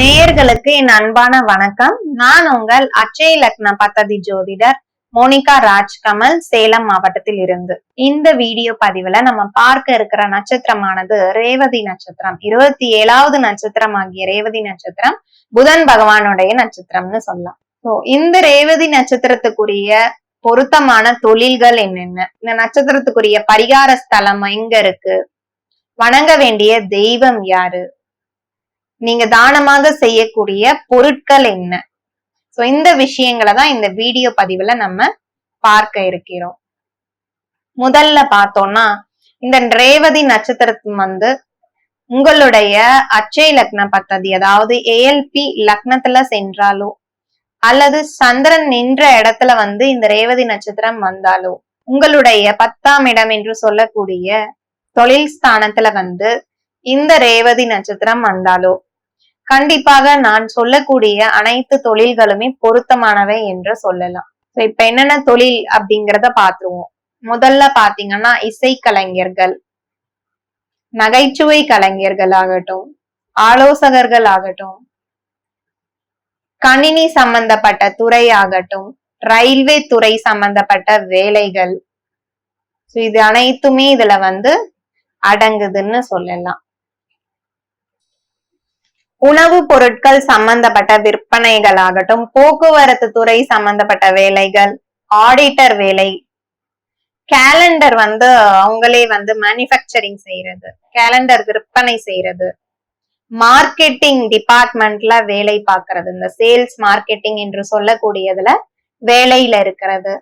நேயர்களுக்கு என் அன்பான வணக்கம். நான் உங்கள் அச்சய லக்ன பத்ததி ஜோதிடர் மோனிகா ராஜ்கமல் சேலம் மாவட்டத்தில் இருந்து. இந்த வீடியோ பதிவுல நம்ம பார்க்க இருக்கிற நட்சத்திரமானது ரேவதி நட்சத்திரம். இருபத்தி ஏழாவது நட்சத்திரம் ஆகிய ரேவதி நட்சத்திரம் புதன் பகவானுடைய நட்சத்திரம்னு சொல்லலாம். ஸோ இந்த ரேவதி நட்சத்திரத்துக்குரிய பொருத்தமான தொழில்கள் என்னென்ன? இந்த நட்சத்திரத்துக்குரிய பரிகார ஸ்தலம் எங்க இருக்கு? வணங்க வேண்டிய தெய்வம் யாரு? நீங்க தானமாக செய்யக்கூடிய பொருட்கள் என்ன? சோ இந்த விஷயங்களை தான் இந்த வீடியோ பதிவுல நம்ம பார்க்க இருக்கிறோம். முதல்ல பார்த்தோம்னா இந்த ரேவதி நட்சத்திரத்தின் வந்து உங்களுடைய அச்சய லக்ன பத்ததி அதாவது ஏஎல்பி லக்னத்துல சென்றாலோ அல்லது சந்திரன் நின்ற இடத்துல வந்து இந்த ரேவதி நட்சத்திரம் வந்தாலோ உங்களுடைய பத்தாம் இடம் என்று சொல்லக்கூடிய தொழில் ஸ்தானத்துல வந்து இந்த ரேவதி நட்சத்திரம் வந்தாலோ கண்டிப்பாக நான் சொல்லக்கூடிய அனைத்து தொழில்களுமே பொருத்தமானவை என்று சொல்லலாம். இப்ப என்னென்ன தொழில் அப்படிங்கிறத பாத்துருவோம் முதல்ல பாத்தீங்கன்னா இசை கலைஞர்கள் நகைச்சுவை கலைஞர்கள் ஆகட்டும் ஆலோசகர்கள் ஆகட்டும் கணினி சம்பந்தப்பட்ட துறை ஆகட்டும் ரயில்வே துறை சம்பந்தப்பட்ட வேலைகள். இது அனைத்துமே இதுல வந்து அடங்குதுன்னு சொல்லலாம். உணவுப் பொருட்கள் சம்பந்தப்பட்ட விற்பனைகள் ஆகட்டும் போக்குவரத்து துறை சம்பந்தப்பட்ட வேலைகள் ஆடிட்டர் வேலை கேலண்டர் வந்து அவங்களே வந்து மேனுஃபேக்சரிங் செய்யறது கேலண்டர் விற்பனை செய்யறது மார்க்கெட்டிங் டிபார்ட்மெண்ட்ல வேலை பார்க்கறது இந்த சேல்ஸ் மார்க்கெட்டிங் என்று சொல்லக்கூடியதுல வேலையில இருக்கிறது.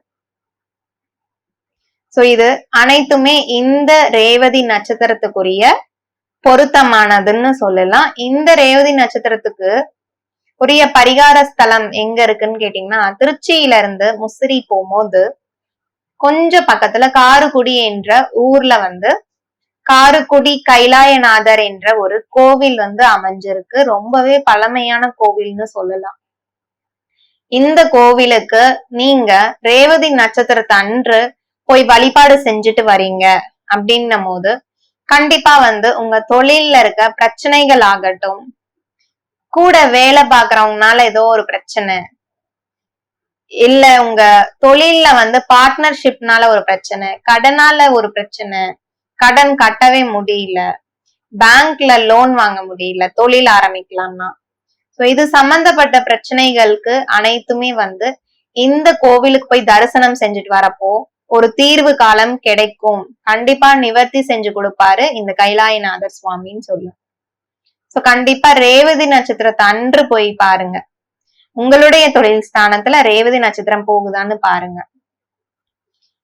சோ இது அனைத்துமே இந்த ரேவதி நட்சத்திரத்துக்குரிய பொருத்தமானதுன்னு சொல்லலாம். இந்த ரேவதி நட்சத்திரத்துக்கு உரிய பரிகார ஸ்தலம் எங்க இருக்குன்னு கேட்டீங்கன்னா திருச்சியில இருந்து முசிறி போகும்போது கொஞ்சம் பக்கத்துல காருக்குடி என்ற ஊர்ல வந்து காருக்குடி கைலாயநாதர் என்ற ஒரு கோவில் வந்து அமைஞ்சிருக்கு. ரொம்பவே பழமையான கோவில்னு சொல்லலாம். இந்த கோவிலுக்கு நீங்க ரேவதி நட்சத்திரத்தை அன்று போய் வழிபாடு செஞ்சுட்டு வரீங்க அப்படின்னும் போது கண்டிப்பா வந்து உங்க தொழில்ல இருக்க பிரச்சனைகள் ஆகட்டும் கூட வேலை பாக்குறவங்கனால ஏதோ ஒரு பிரச்சனை இல்ல உங்க தொழில்ல வந்து பார்ட்னர்ஷிப்னால ஒரு பிரச்சனை கடனால ஒரு பிரச்சனை கடன் கட்டவே முடியல பேங்க்ல லோன் வாங்க முடியல தொழில் ஆரம்பிக்கலாம்னா. ஸோ இது சம்பந்தப்பட்ட பிரச்சனைகளுக்கு அனைத்துமே வந்து இந்த கோவிலுக்கு போய் தரிசனம் செஞ்சுட்டு வரப்போ ஒரு தீர்வு காலம் கிடைக்கும். கண்டிப்பா நிவர்த்தி செஞ்சு கொடுப்பாரு இந்த கைலாயநாதர் சுவாமின்னு சொல்லும். சோ கண்டிப்பா ரேவதி நட்சத்திரத்தை அன்று போய் பாருங்க. உங்களுடைய தொழில் ஸ்தானத்துல ரேவதி நட்சத்திரம் போகுதான்னு பாருங்க.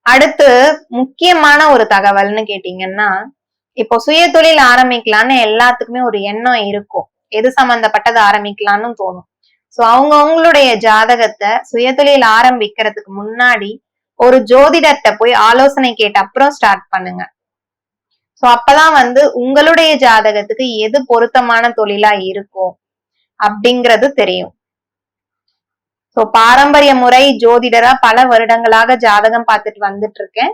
அடுத்து முக்கியமான ஒரு தகவல்னு கேட்டீங்கன்னா இப்போ சுய தொழில் ஆரம்பிக்கலான்னு எல்லாத்துக்குமே ஒரு எண்ணம் இருக்கும். எது சம்பந்தப்பட்டது ஆரம்பிக்கலாம்னு தோணும். சோ அவங்க அவங்களுடைய ஜாதகத்தை சுயதொழில் ஆரம்பிக்கிறதுக்கு முன்னாடி ஒரு ஜோதிடர்கிட்ட போய் ஆலோசனை கேட்ட அப்புறம் ஸ்டார்ட் பண்ணுங்க. சோ அப்பதான் வந்து உங்களுடைய ஜாதகத்துக்கு எது பொருத்தமான தொழிலா இருக்கும் அப்படிங்கிறது தெரியும். சோ பாரம்பரிய முறை ஜோதிடரா பல வருடங்களாக ஜாதகம் பார்த்துட்டு வந்துட்டு இருக்கேன்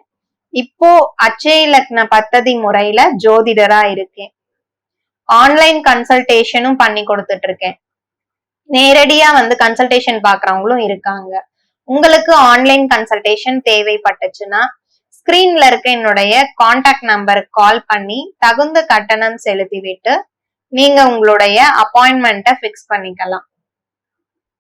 இப்போ அச்சய லக்ன பத்ததி முறையில ஜோதிடரா இருக்கேன். ஆன்லைன் கன்சல்டேஷனும் பண்ணி கொடுத்துட்டு இருக்கேன் நேரடியா வந்து கன்சல்டேஷன் பாக்குறவங்களும் இருக்காங்க. உங்களுக்கு ஆன்லைன் கன்சல்டேஷன் தேவைப்பட்டுச்சுன்னா ஸ்கிரீன்ல இருக்க என்னுடைய கான்டாக்ட் நம்பருக்கு கால் பண்ணி தகுந்த கட்டணம் செலுத்திவிட்டு நீங்க உங்களுடைய அப்பாயின்மெண்ட்டை ஃபிக்ஸ் பண்ணிக்கலாம்.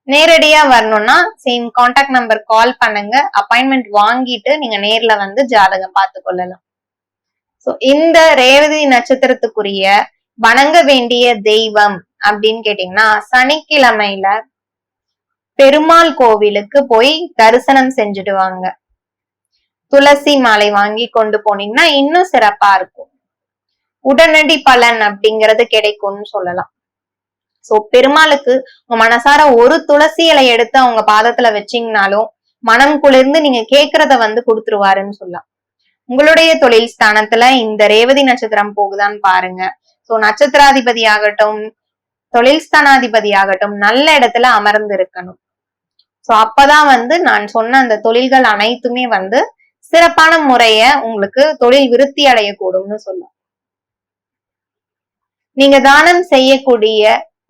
நேரடியா வரணும்னா சேம் கான்டாக்ட் நம்பர் கால் பண்ணுங்க. அப்பாயின்மெண்ட் வாங்கிட்டு நீங்க நேர்ல வந்து ஜாதகம் பார்த்து கொள்ளலாம். ஸோ இந்த ரேவதி நட்சத்திரத்துக்குரிய வணங்க வேண்டிய தெய்வம் அப்படின்னு கேட்டீங்கன்னா சனிக்கிழமையில பெருமாள் கோவிலுக்கு போய் தரிசனம் செஞ்சுட்டு வாங்க. துளசி மாலை வாங்கி கொண்டு போனீங்கன்னா இன்னும் சிறப்பா இருக்கும். உடனடி பலன் அப்படிங்கிறது கிடைக்கும்னு சொல்லலாம். சோ பெருமாளுக்கு உங்க மனசார ஒரு துளசி இலை எடுத்து அவங்க பாதத்துல வச்சீங்கனாலும் மனம் குளிர்ந்து நீங்க கேக்குறத வந்து கொடுத்துருவாருன்னு சொல்லலாம். உங்களுடைய தொழில் ஸ்தானத்துல இந்த ரேவதி நட்சத்திரம் போகுதான்னு பாருங்க. சோ நட்சத்திராதிபதி ஆகட்டும் தொழில் ஸ்தானாதிபதி ஆகட்டும் நல்ல இடத்துல அமர்ந்து இருக்கணும் ஸோ அப்பதான் வந்து நான் சொன்ன அந்த தொழில்கள் அனைத்துமே வந்து சிறப்பான முறைய உங்களுக்கு தொழில் விருத்தி அடையக்கூடும்னு சொல்லும். நீங்க தானம் செய்யக்கூடிய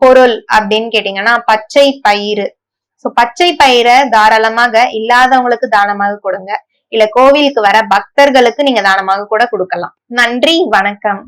பொருள் அப்படின்னு கேட்டீங்கன்னா பச்சை பயிறு. சோ பச்சை பயிரை தாராளமாக இல்லாதவங்களுக்கு தானமாக கொடுங்க. இல்ல கோவிலுக்கு வர பக்தர்களுக்கு நீங்க தானமாக கூட கொடுக்கலாம். நன்றி வணக்கம்.